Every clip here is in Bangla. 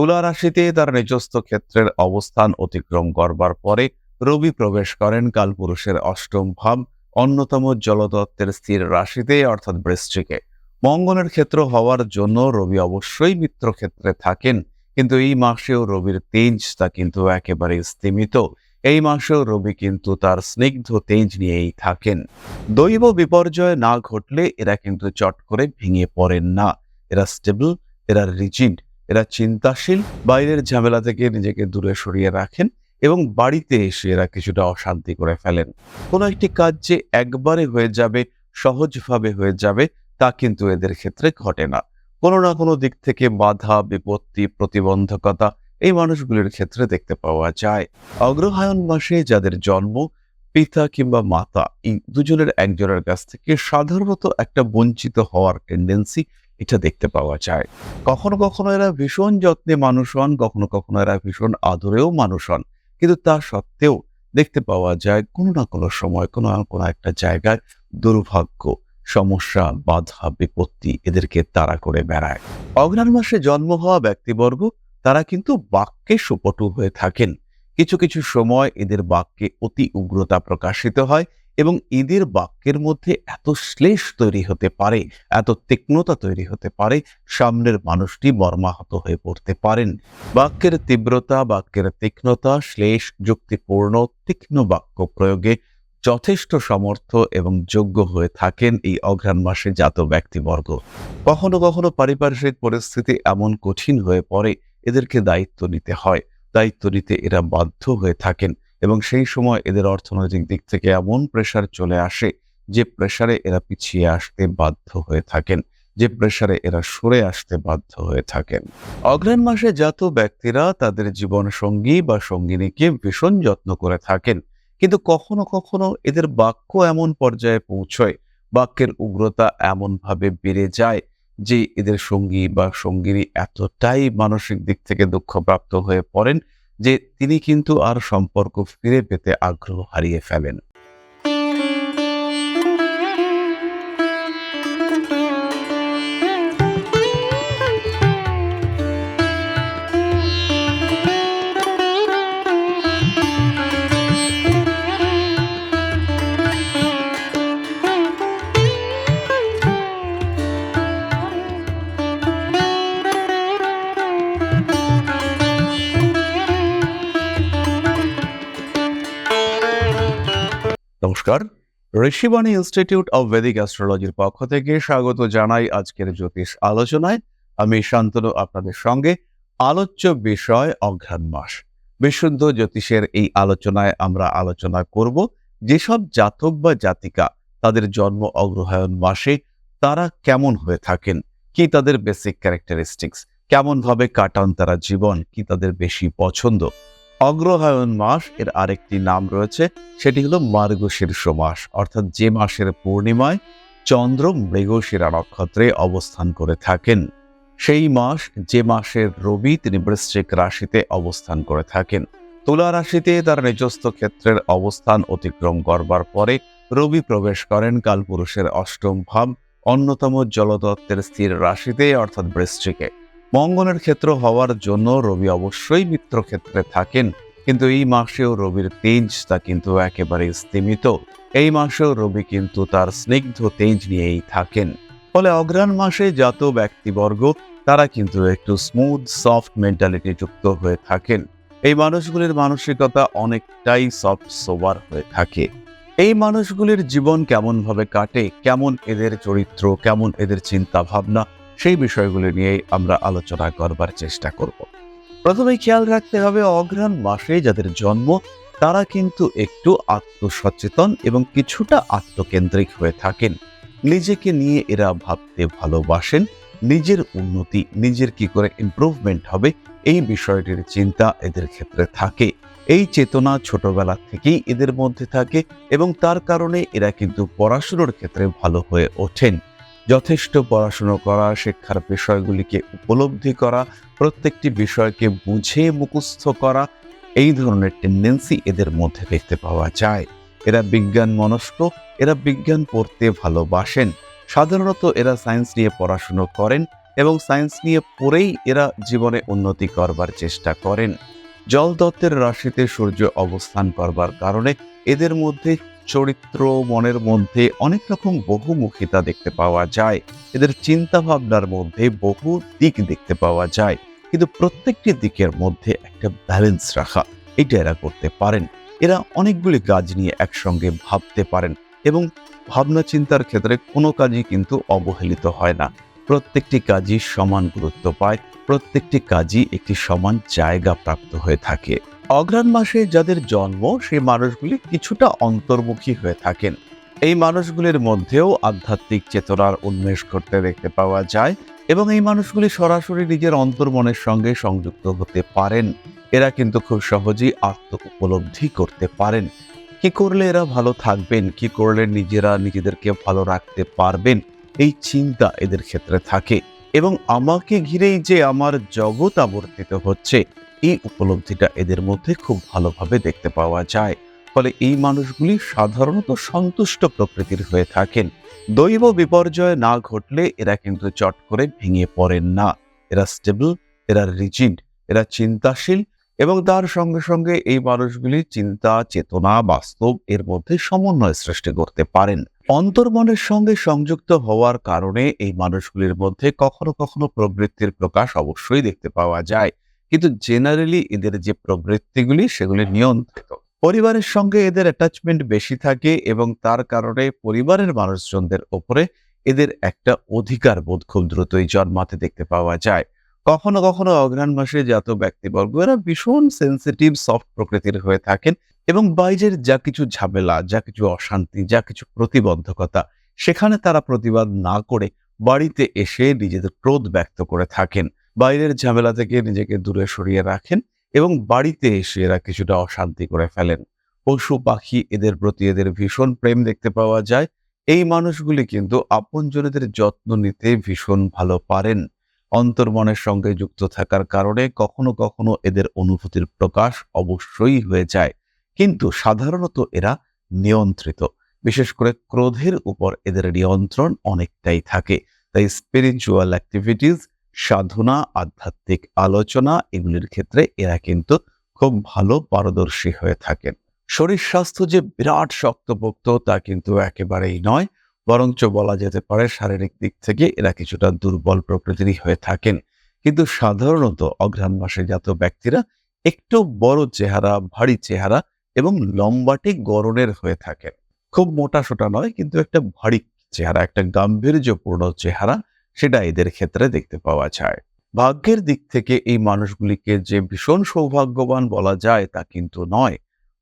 তুলা রাশিতে তার নিজস্ব ক্ষেত্রের অবস্থান অতিক্রম করবার পরে রবি প্রবেশ করেন, কালপুরুষের অষ্টম ভাব, অন্যতম জলতত্ত্বের স্থির রাশিতে, অর্থাৎ বৃশ্চিকে। মঙ্গলের ক্ষেত্র হওয়ার জন্য রবি অবশ্যই মিত্র ক্ষেত্রে থাকেন, কিন্তু এই মাসেও রবির তেজ তা কিন্তু একেবারে স্তীমিত। এই মাসেও রবি কিন্তু তার স্নিগ্ধ তেজ নিয়েই থাকেন। দৈব বিপর্যয় না ঘটলে এরা কিন্তু চট করে ভেঙে পড়েন না। এরা স্টেবল এরা রিজিড এরা চিন্তাশীল, বাইরের ঝামেলা থেকে নিজেকে দূরে সরিয়ে রাখেন এবং বাড়িতে এসে এরা কিছুটা অশান্তি করে ফেলেন। কোনো একটি কাজ যে একবারে হয়ে যাবে, সহজভাবে হয়ে যাবে, তা কিন্তু এদের ক্ষেত্রে ঘটে না। কোনো না কোনো দিক থেকে বাধা, বিপত্তি, প্রতিবন্ধকতা এই মানুষগুলির ক্ষেত্রে দেখতে পাওয়া যায়। অগ্রহায়ণ মাসে যাদের জন্ম, পিতা কিংবা মাতা, এই দুজনের একজনের কাছ থেকে সাধারণত একটা বঞ্চিত হওয়ার টেন্ডেন্সি এটা দেখতে পাওয়া যায়। কখনো কখনো এরা ভীষণ যত্নে মানুষ হন, কখনো কখনো এরা ভীষণ আদরেও মানুষ হন। কিন্তু তা সত্ত্বেও দেখতে পাওয়া যায় কোনো না কোনো সময়, কোনো না কোনো একটা জায়গায় দুর্ভাগ্য, সমস্যা, বাধা, বিপত্তি এদেরকে তাড়া করে বেড়ায়। অগ্রাণ মাসে জন্ম হওয়া ব্যক্তিবর্গ, তারা কিন্তু বাক্যে সুপটু হয়ে থাকেন। কিছু কিছু সময় এদের বাক্যে অতি উগ্রতা প্রকাশিত হয় এবং এদের বাক্যের মধ্যে এত শ্লেষ তৈরি হতে পারে, এত তীক্ষ্ণতা তৈরি হতে পারে, সামনের মানুষটি মর্মাহত হয়ে পড়তে পারেন। বাক্যের তীব্রতা, বাক্যের তীক্ষ্ণতা, শ্লেষ, যুক্তিপূর্ণ, তীক্ষ্ণ বাক্য প্রয়োগে যথেষ্ট সমর্থ এবং যোগ্য হয়ে থাকেন এই অঘ্রাণ মাসে জাত ব্যক্তিবর্গ। কখনো কখনো পারিপার্শ্বিক পরিস্থিতি এমন কঠিন হয়ে পড়ে, এদেরকে দায়িত্ব নিতে হয়। দায়িত্ব নিতে এরা বাধ্য হয়ে থাকেন। এবং সেই সময় এদের অর্থনৈতিক দিক থেকে এমন প্রেশার চলে আসে যে প্রেশারে এরা পিছিয়ে আসতে বাধ্য হয়ে থাকেন, যে প্রেশারে এরা সরে আসতে বাধ্য হয়ে থাকেন। অগ্রাণ মাসে জাত ব্যক্তিরা তাদের জীবন সঙ্গী বা সঙ্গিনীকে ভীষণ যত্ন করে থাকেন, কিন্তু কখনো কখনো এদের বাক্য এমন পর্যায়ে পৌঁছয়, বাক্যের উগ্রতা এমনভাবে বেড়ে যায় যে এদের সঙ্গী বা সঙ্গিনী এতটাই মানসিক দিক থেকে দুঃখপ্রাপ্ত হয়ে পড়েন যে তিনি কিন্তু আর সম্পর্ক ফিরে পেতে আগ্রহ হারিয়ে ফেলেন। ঋষিবাণী ইনস্টিটিউট অব ভেদিক অ্যাস্ট্রোলজির পক্ষ থেকে স্বাগত জানাই আজকের জ্যোতিষ আলোচনায়। আমি শান্তনু, আপনাদের সঙ্গে আলোচ্য বিষয় অঘ্রাণ মাস। বিশুদ্ধ জ্যোতিষের এই আলোচনায় আমরা আলোচনা করব যেসব জাতক বা জাতিকা তাদের জন্ম অগ্রহায়ণ মাসে তারা কেমন হয়ে থাকেন, কি তাদের বেসিক ক্যারেক্টারিস্টিক্স কেমন ভাবে কাটান তারা জীবন, কি তাদের বেশি পছন্দ অগ্রহায়ণ মাস, এর আরেকটি নাম রয়েছে, সেটি হলো মার্গশীর্ষ মাস, অর্থাৎ যে মাসের পূর্ণিমায় চন্দ্র মৃগশিরা নক্ষত্রে অবস্থান করে থাকেন। সেই মাস, যে মাসের রবি তিনি বৃশ্চিক রাশিতে অবস্থান করে থাকেন। তুলা রাশিতে তার নিজস্ব ক্ষেত্রের অবস্থান অতিক্রম করবার পরে রবি প্রবেশ করেন কালপুরুষের অষ্টম ভাব, অন্যতম জলতত্ত্বের স্থির রাশিতে, অর্থাৎ বৃশ্চিকে। মঙ্গলের ক্ষেত্র হওয়ার জন্য রবি অবশ্যই মিত্র ক্ষেত্রে থাকেন, কিন্তু এই মাসেও রবির তেজ তা কিন্তু একেবারে স্তীমিত এই মাসেও রবি কিন্তু তার স্নিগ্ধ তেজ নিয়েই থাকেন। ফলে অগ্রাণ মাসে জাত ব্যক্তিবর্গ, তারা কিন্তু একটু স্মুথ সফট মেন্টালিটি যুক্ত হয়ে থাকেন। এই মানুষগুলির মানসিকতা অনেকটাই সফট সোবার হয়ে থাকে। এই মানুষগুলির জীবন কেমনভাবে কাটে, কেমন এদের চরিত্র, কেমন এদের চিন্তা ভাবনা সেই বিষয়গুলি নিয়েই আমরা আলোচনা করবার চেষ্টা করব। প্রথমে খেয়াল রাখতে হবে অঘ্রাণ মাসে যাদের জন্ম, তারা কিন্তু একটু আত্মসচেতন এবং কিছুটা আত্মকেন্দ্রিক হয়ে থাকেন। নিজেকে নিয়ে এরা ভাবতে ভালোবাসেন, নিজের উন্নতি, নিজের কি করে ইমপ্রুভমেন্ট হবে এই বিষয়টির চিন্তা এদের ক্ষেত্রে থাকে। এই চেতনা ছোটবেলা থেকেই এদের মধ্যে থাকে এবং তার কারণে এরা কিন্তু পড়াশুনোর ক্ষেত্রে ভালো হয়ে ওঠেন। যথেষ্ট পড়াশুনো করা, শিক্ষার বিষয়গুলিকে উপলব্ধি করা, প্রত্যেকটি বিষয়কে বুঝে মুখস্থ করা, এই ধরনের টেন্ডেন্সি এদের মধ্যে দেখতে পাওয়া যায়। এরা বিজ্ঞান মনস্ক, এরা বিজ্ঞান পড়তে ভালোবাসেন। সাধারণত এরা সায়েন্স নিয়ে পড়াশুনো করেন এবং সায়েন্স নিয়ে পড়েই এরা জীবনে উন্নতি করবার চেষ্টা করেন। জল দত্তের রাশিতে সূর্য অবস্থান করবার কারণে এদের মধ্যে চরিত্র মনের মধ্যে অনেক রকম বহুমুখিতা দেখতে পাওয়া যায়। এদের চিন্তা ভাবনার মধ্যে বহু দিক দেখতে পাওয়া যায়। কিন্তু প্রত্যেকটি দিকের মধ্যে একটা ব্যালেন্স রাখা, এটা এরা করতে পারেন। এরা অনেকগুলি কাজ নিয়ে একসঙ্গে ভাবতে পারেন এবং ভাবনা চিন্তার ক্ষেত্রে কোনো কাজই কিন্তু অবহেলিত হয় না। প্রত্যেকটি কাজই সমান গুরুত্ব পায়, প্রত্যেকটি কাজই একটি সমান জায়গা প্রাপ্ত হয়ে থাকে। অগ্রাণ মাসে যাদের জন্ম, সেই মানুষগুলি কিছুটা অন্তর্মুখী হয়ে থাকেন। এই মানুষগুলির মধ্যেও আধ্যাত্মিক চেতনার উন্মেষ করতে দেখতে পাওয়া যায় এবং এই মানুষগুলি সরাসরি নিজের অন্তর্মনের সঙ্গে সংযুক্ত হতে পারেন। এরা কিন্তু খুব সহজেই আত্ম উপলব্ধি করতে পারেন। কি করলে এরা ভালো থাকবেন? কি করলে নিজেরা নিজেদেরকে ভালো রাখতে পারবেন? এই চিন্তা এদের ক্ষেত্রে থাকে। এবং আমাকে ঘিরেই যে আমার জগৎ আবর্তিত হচ্ছে এই উপলব্ধিটা এদের মধ্যে খুব ভালোভাবে দেখতে পাওয়া যায়। ফলে এই মানুষগুলি সাধারণত সন্তুষ্ট প্রকৃতির হয়ে থাকেন। দৈব বিপর্যয় না ঘটলে এরা কিন্তু চট করে ভেঙে পড়েন না। এরা স্টেবল এরা রিজিড এরা চিন্তাশীল এবং তার সঙ্গে সঙ্গে এই মানুষগুলি চিন্তা, চেতনা, বাস্তব এর মধ্যে সমন্বয় সৃষ্টি করতে পারেন। অন্তর্মনের সঙ্গে সংযুক্ত হওয়ার কারণে এই মানুষগুলির মধ্যে কখনো কখনো প্রবৃত্তির প্রকাশ অবশ্যই দেখতে পাওয়া যায়। কিন্তু জেনারেলি এদের যে প্রবৃত্তিগুলি সেগুলি নিয়ন্ত্রিত। পরিবারের সঙ্গে এদের অ্যাটাচমেন্ট বেশি থাকে এবং তার কারণে পরিবারের মানুষজনদের ওপরে এদের একটা অধিকার বোধ খুব দ্রুতই জন্মাতে দেখতে পাওয়া যায়। কখনো কখনো অঘ্রাণ মাসে জাত ব্যক্তিবর্গ এরা ভীষণ সেন্সিটিভ সফট প্রকৃতির হয়ে থাকেন এবং বাইরের যা কিছু ঝামেলা, যা কিছু অশান্তি, যা কিছু প্রতিবন্ধকতা, সেখানে তারা প্রতিবাদ না করে বাড়িতে এসে নিজেদের ক্রোধ ব্যক্ত করে থাকেন। বাইরের ঝামেলা থেকে নিজেকে দূরে সরিয়ে রাখেন এবং বাড়িতে এসে এরা কিছুটা অশান্তি করে ফেলেন। পশু, পাখি এদের প্রতি এদের ভীষণ প্রেম দেখতে পাওয়া যায়। এই মানুষগুলি কিন্তু আপনজনেদের যত্ন নিতে ভীষণ ভালো পারেন। অন্তর্মনের সঙ্গে যুক্ত থাকার কারণে কখনো কখনো এদের অনুভূতির প্রকাশ অবশ্যই হয়ে যায়। কিন্তু সাধারণত এরা নিয়ন্ত্রিত। বিশেষ করে ক্রোধের উপর এদের নিয়ন্ত্রণ অনেকটাই থাকে। তাই স্পিরিচুয়াল অ্যাক্টিভিটিস সাধনা, আধ্যাত্মিক আলোচনা এগুলির ক্ষেত্রে এরা কিন্তু খুব ভালো পারদর্শী হয়ে থাকেন। শরীর স্বাস্থ্য যে বিরাট শক্তপোক্ত তা কিন্তু একেবারেই নয়, বরঞ্চ বলা যেতে পারে শারীরিক দিক থেকে এরা কিছুটা দুর্বল প্রকৃতিরই হয়ে থাকেন। কিন্তু সাধারণত অঘ্রাণ মাসে জাত ব্যক্তিরা একটু বড় চেহারা, ভারী চেহারা এবং লম্বাটে গরনের হয়ে থাকেন। খুব মোটা সোটা নয়, কিন্তু একটা ভারী চেহারা, একটা গাম্ভীর্যপূর্ণ চেহারা সেটা এদের ক্ষেত্রে দেখতে পাওয়া যায়। ভাগ্যের দিক থেকে এই মানুষগুলিকে যে ভীষণ সৌভাগ্যবান বলা যায় তা কিন্তু নয়।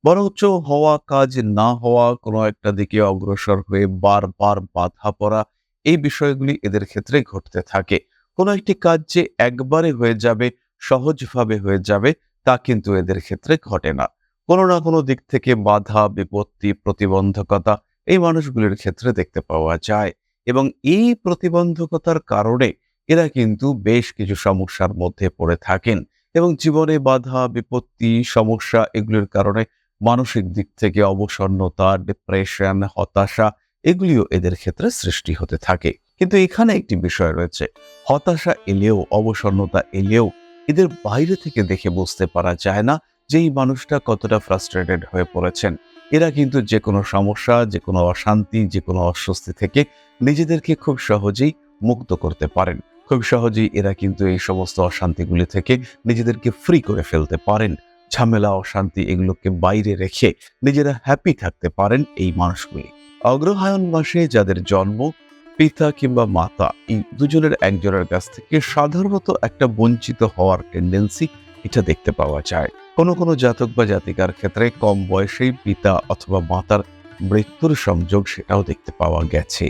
বরঞ্চ হওয়া কাজ না হওয়া, কোনো একটা দিকে অগ্রসর হয়ে বারবার বাধা পড়া, এই বিষয়গুলি এদের ক্ষেত্রে ঘটতে থাকে। কোনো একটি কাজ যে একবারে হয়ে যাবে, সহজভাবে হয়ে যাবে, তা কিন্তু এদের ক্ষেত্রে ঘটে না। কোনো না কোনো দিক থেকে বাধা, বিপত্তি, প্রতিবন্ধকতা এই মানুষগুলির ক্ষেত্রে দেখতে পাওয়া যায়। এবং এই প্রতিবন্ধকতার কারণে এরা কিন্তু বেশ কিছু সমস্যার মধ্যে পড়ে থাকেন এবং জীবনে বাধা, বিপত্তি, সমস্যা এগুলির কারণে মানসিক দিক থেকে অবসন্নতা ডিপ্রেশন হতাশা এগুলিও এদের ক্ষেত্রে সৃষ্টি হতে থাকে। কিন্তু এখানে একটি বিষয় রয়েছে, হতাশা এলেও, অবসন্নতা এলেও এদের বাইরে থেকে দেখে বুঝতে পারা যায় না যে এই মানুষটা কতটা ফ্রাস্ট্রেটেড হয়ে পড়েছেন। এরা কিন্তু যে কোনো সমস্যা যে কোনো অশান্তি যে কোনো অস্বস্তি থেকে নিজেদেরকে খুব সহজেই মুক্ত করতে পারেন। খুব সহজেই এরা কিন্তু এই সমস্ত অশান্তিগুলি থেকে নিজেদেরকে ফ্রি করে ফেলতে পারেন। ঝামেলা, অশান্তি এগুলোকে বাইরে রেখে নিজেরা হ্যাপি থাকতে পারেন এই মানুষগুলি। অগ্রহায়ণ মাসে যাদের জন্ম, পিতা কিংবা মাতা, এই দুজনের একজনের কাছ থেকে সাধারণত একটা বঞ্চিত হওয়ার টেন্ডেন্সি এটা দেখতে পাওয়া যায়। কোনো কোনো জাতক বা জাতিকার ক্ষেত্রে কম বয়সেই পিতা অথবা মাতার মৃত্যুর সংযোগ সেটাও দেখতে পাওয়া গেছে।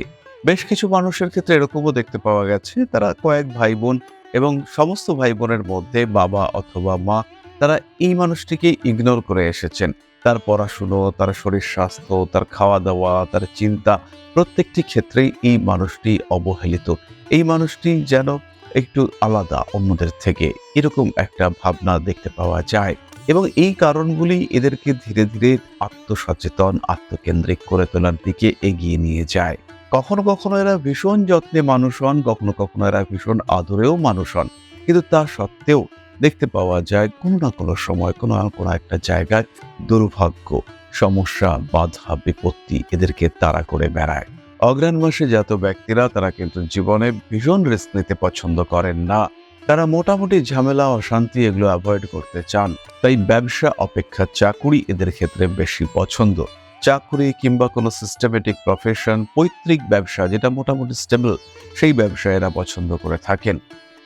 বেশ কিছু মানুষের ক্ষেত্রে এরকমও দেখতে পাওয়া গেছে। তারা কয়েক ভাই বোন এবং সমস্ত ভাই বোনের মধ্যে বাবা অথবা মা, তারা এই মানুষটিকে ইগনোর করে এসেছেন। তার পড়াশুনো, তার শরীর স্বাস্থ্য, তার খাওয়া দাওয়া তার চিন্তা, প্রত্যেকটি ক্ষেত্রেই এই মানুষটি অবহেলিত। এই মানুষটি যেন একটু আলাদা অন্যদের থেকে এরকম একটা ভাবনা দেখতে পাওয়া যায়। এবং এই কারণগুলি এদেরকে ধীরে ধীরে আত্মসচেতন, আত্মকেন্দ্রিক করে তোলার দিকে এগিয়ে নিয়ে যায়। কখনো কখনো এরা ভীষণ যত্নে মানুষ হন, কখনো কখনো এরা ভীষণ আদরেও মানুষ হন। কিন্তু তা সত্ত্বেও দেখতে পাওয়া যায় কোনো না কোনো সময়, কোনো না কোনো একটা জায়গায় দুর্ভাগ্য, সমস্যা, বাধা, বিপত্তি এদেরকে তাড়া করে বেড়ায়। অগ্রাণ মাসে জাত ব্যক্তিরা তারা কিন্তু জীবনে ভীষণ রিস্ক নিতে পছন্দ করেন না। তারা মোটামুটি ঝামেলা অশান্তি এগুলো অ্যাভয়েড করতে চান, তাই ব্যবসা অপেক্ষা চাকুরি এদের ক্ষেত্রে বেশি পছন্দ। চাকুরি কিংবা কোনো সিস্টেমেটিক প্রফেশন পৈতৃক ব্যবসা যেটা মোটামুটি স্টেবল সেই ব্যবসা এরা পছন্দ করে থাকেন।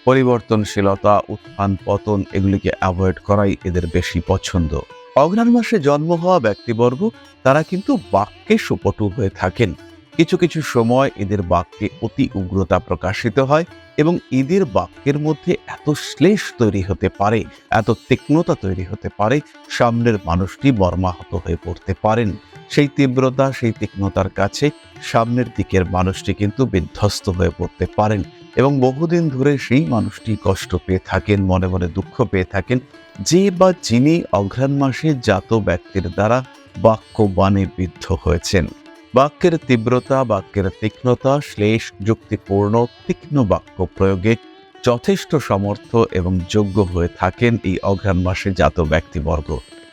পরিবর্তনশীলতা, উত্থান পতন এগুলিকে অ্যাভয়েড করাই এদের বেশি পছন্দ। অগ্রাণ মাসে জন্ম হওয়া ব্যক্তিবর্গ, তারা কিন্তু বাক্যে সুপটু হয়ে থাকেন। কিছু কিছু সময় এদের বাক্যে অতি উগ্রতা প্রকাশিত হয় এবং এদের বাক্যের মধ্যে এত শ্লেষ তৈরি হতে পারে, এত তীক্ষ্ণতা তৈরি হতে পারে, সামনের মানুষটি মর্মাহত হয়ে পড়তে পারেন। সেই তীব্রতা, সেই তীক্ষ্ণতার কাছে সামনের দিকের মানুষটি কিন্তু বিধ্বস্ত হয়ে পড়তে পারেন এবং বহুদিন ধরে সেই মানুষটি কষ্ট পেয়ে থাকেন, মনে মনে দুঃখ পেয়ে থাকেন। যে বা যিনি অঘ্রাণ মাসে জাত ব্যক্তির দ্বারা বাক্য বাণে বিদ্ধ হয়েছেন। বাক্যের তীব্রতা, বাক্যের তীক্ষ্ণতা, শ্লেষ, যুক্তিপূর্ণ, তীক্ষ্ণ বাক্য প্রয়োগে যথেষ্ট সমর্থ এবং যোগ্য হয়ে থাকেন এই অঘ্রাণ মাসে জাত ব্যক্তিবর্গ।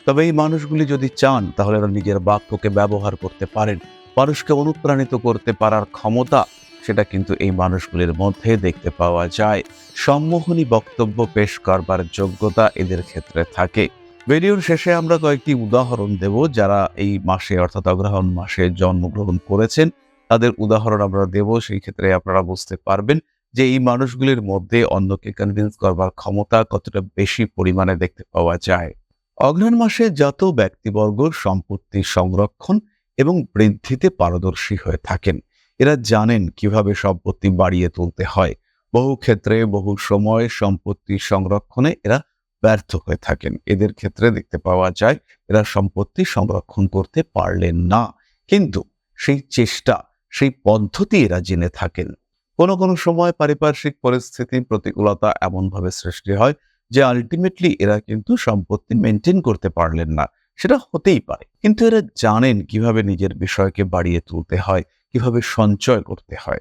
তবে এই মানুষগুলি যদি চান, তাহলে এরা নিজের বাক্যকে ব্যবহার করতে পারেন। মানুষকে অনুপ্রাণিত করতে পারার ক্ষমতা, সেটা কিন্তু এই মানুষগুলির মধ্যে দেখতে পাওয়া যায়। সম্মোহনী বক্তব্য পেশ করবার যোগ্যতা এদের ক্ষেত্রে থাকে। ভিডিওর শেষে আমরা কয়েকটি উদাহরণ দেব যারা এই মাসে, অর্থাৎ অগ্রহণ মাসে জন্মগ্রহণ করেছেন। তাদের উদাহরণ আমরা দেব, সেই ক্ষেত্রে আপনারা বুঝতে পারবেন যে এই মানুষগুলির মধ্যে অন্যকে কনভিন্স করবার ক্ষমতা কতটা বেশি পরিমাণে দেখতে পাওয়া যায়। অগ্রহণ মাসে যত ব্যক্তিবর্গ, সম্পত্তি সংরক্ষণ এবং বৃদ্ধিতে পারদর্শী হয়ে থাকেন। এরা জানেন কীভাবে সম্পত্তি বাড়িয়ে তুলতে হয়। বহু ক্ষেত্রে বহু সময় সম্পত্তি সংরক্ষণে এরা ব্যর্থ হয়ে থাকেন। এদের ক্ষেত্রে দেখতে পাওয়া যায়, এরা সম্পত্তি সংরক্ষণ করতে পারলেন না। কিন্তু সেই চেষ্টা, সেই পদ্ধতি এরা জেনে থাকেন। কোনো কোনো সময় পারিপার্শ্বিক পরিস্থিতি প্রতিকূলতা এমনভাবে সৃষ্টি হয় যে আলটিমেটলি এরা কিন্তু সম্পত্তি মেনটেন করতে পারলেন না। সেটা হতেই পারে। কিন্তু এরা জানেন কীভাবে নিজের বিষয়কে বাড়িয়ে তুলতে হয়, কীভাবে সঞ্চয় করতে হয়।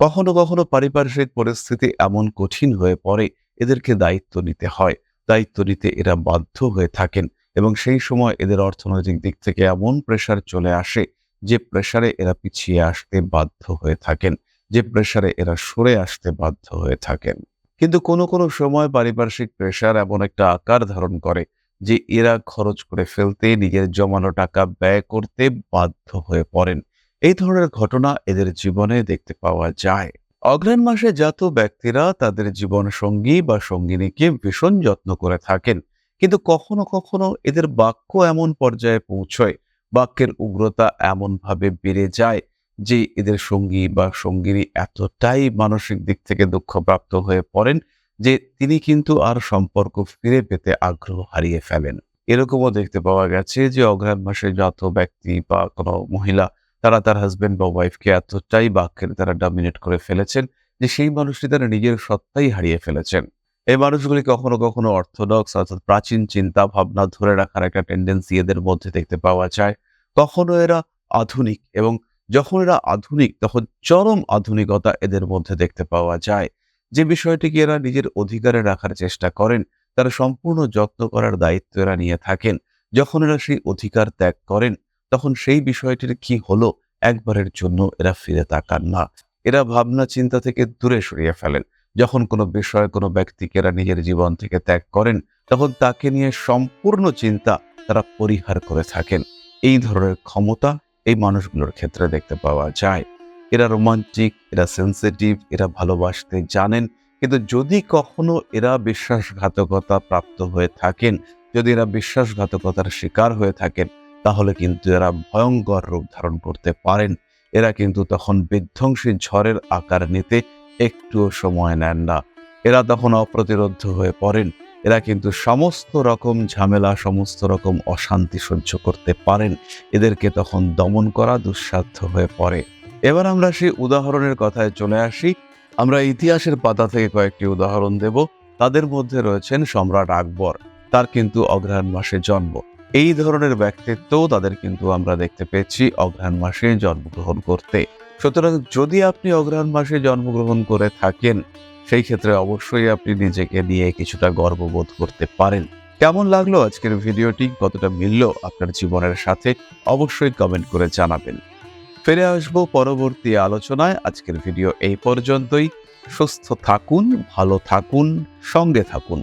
কখনো কখনো পারিপার্শ্বিক পরিস্থিতি এমন কঠিন হয়ে পড়ে, এদেরকে দায়িত্ব নিতে হয়। দায়িত্ব নিতে এরা বাধ্য হয়ে থাকেন এবং সেই সময় এদের অর্থনৈতিক দিক থেকে এমন প্রেশার চলে আসে যে প্রেশারে এরা পিছিয়ে আসতে বাধ্য হয়ে থাকেন, যে প্রেশারে এরা সরে আসতে বাধ্য হয়ে থাকেন। কিন্তু কোনো কোনো সময় পারিপার্শ্বিক প্রেশার এমন একটা আকার ধারণ করে যে এরা খরচ করে ফেলতে, নিজের জমানো টাকা ব্যয় করতে বাধ্য হয়ে পড়েন। এই ধরনের ঘটনা এদের জীবনে দেখতে পাওয়া যায়। অগ্রাণ মাসে জাত ব্যক্তিরা তাদের জীবন সঙ্গী বা সঙ্গিনীকে ভীষণ যত্ন করে থাকেন। কিন্তু কখনো কখনো এদের বাক্য এমন পর্যায়ে পৌঁছয়, বাক্যের উগ্রতা এমনভাবে বেড়ে যায় যে এদের সঙ্গী বা সঙ্গিনী এতটাই মানসিক দিক থেকে দুঃখপ্রাপ্ত হয়ে পড়েন যে তিনি কিন্তু আর সম্পর্ক ফিরে পেতে আগ্রহ হারিয়ে ফেলেন। এরকমও দেখতে পাওয়া গেছে যে অগ্রহায়ণ মাসে যত ব্যক্তি বা কোনো মহিলা তারা তার হাজব্যান্ড বা ওয়াইফকে এতটাই বাক্যের তারা ডমিনেট করে ফেলেছেন যে সেই মানুষটি তারা নিজের সত্তাই হারিয়ে ফেলেছেন। এই মানুষগুলি কখনো কখনো অর্থোডক্স অর্থাৎ প্রাচীন চিন্তা, ভাবনা ধরে রাখার একটা টেন্ডেন্সি এদের মধ্যে দেখতে পাওয়া যায়। কখনো এরা আধুনিক এবং যখন এরা আধুনিক, তখন চরম আধুনিকতা এদের মধ্যে দেখতে পাওয়া যায়। যে বিষয়টিকে এরা নিজের অধিকারে রাখার চেষ্টা করেন, তারা সম্পূর্ণ যত্ন করার দায়িত্ব এরা নিয়ে থাকেন। যখন এরা সেই অধিকার ত্যাগ করেন তখন সেই বিষয়টির কি হলো একবারের জন্য এরা ফিরে তাকান না। এরা ভাবনা চিন্তা থেকে দূরে সরিয়ে ফেলেন। যখন কোনো বিষয় কোনো ব্যক্তিকে এরা নিজের জীবন থেকে ত্যাগ করেন, তখন তাকে নিয়ে সম্পূর্ণ চিন্তা তারা পরিহার করে থাকেন। এই ধরনের ক্ষমতা এই মানুষগুলোর ক্ষেত্রে দেখতে পাওয়া যায়। এরা রোমান্টিক, এরা সেন্সিটিভ, এরা ভালোবাসতে জানেন। কিন্তু যদি কখনো এরা বিশ্বাসঘাতকতা প্রাপ্ত হয়ে থাকেন, যদি এরা বিশ্বাসঘাতকতার শিকার হয়ে থাকেন তাহলে কিন্তু এরা ভয়ঙ্কর রূপ ধারণ করতে পারেন। এরা কিন্তু তখন বিধ্বংসী ঝড়ের আকার নিতে একটুও সময় নেন না। এরা তখন অপ্রতিরোধ হয়ে পড়েন। এরা কিন্তু সমস্ত রকম ঝামেলা, সমস্ত রকম অশান্তি সহ্য করতে পারেন। এদেরকে তখন দমন করা দুঃসাধ্য হয়ে পড়ে। এবার আমরা সেই উদাহরণের কথায় চলে আসি। আমরা ইতিহাসের পাতা থেকে কয়েকটি উদাহরণ দেব। তাদের মধ্যে রয়েছেন সম্রাট আকবর। তার কিন্তু অগ্রহায়ণ মাসে জন্ম। এই ধরনের ব্যক্তিত্ব তাদের কিন্তু আমরা দেখতে পেয়েছি অগ্রহায়ণ মাসে জন্মগ্রহণ করতে। সুতরাং যদি আপনি অগ্রহায়ণ মাসে জন্মগ্রহণ করে থাকেন, সেই ক্ষেত্রে অবশ্যই আপনি নিজেকে নিয়ে কিছুটা গর্ববোধ করতে পারেন। কেমন লাগল আজকের ভিডিওটি? কতটা মিলল আপনার জীবনের সাথে? অবশ্যই কমেন্ট করে জানাবেন। ফিরে আসব পরবর্তী আলোচনায়। আজকের ভিডিও এই পর্যন্তই। সুস্থ থাকুন, ভালো থাকুন, সঙ্গে থাকুন।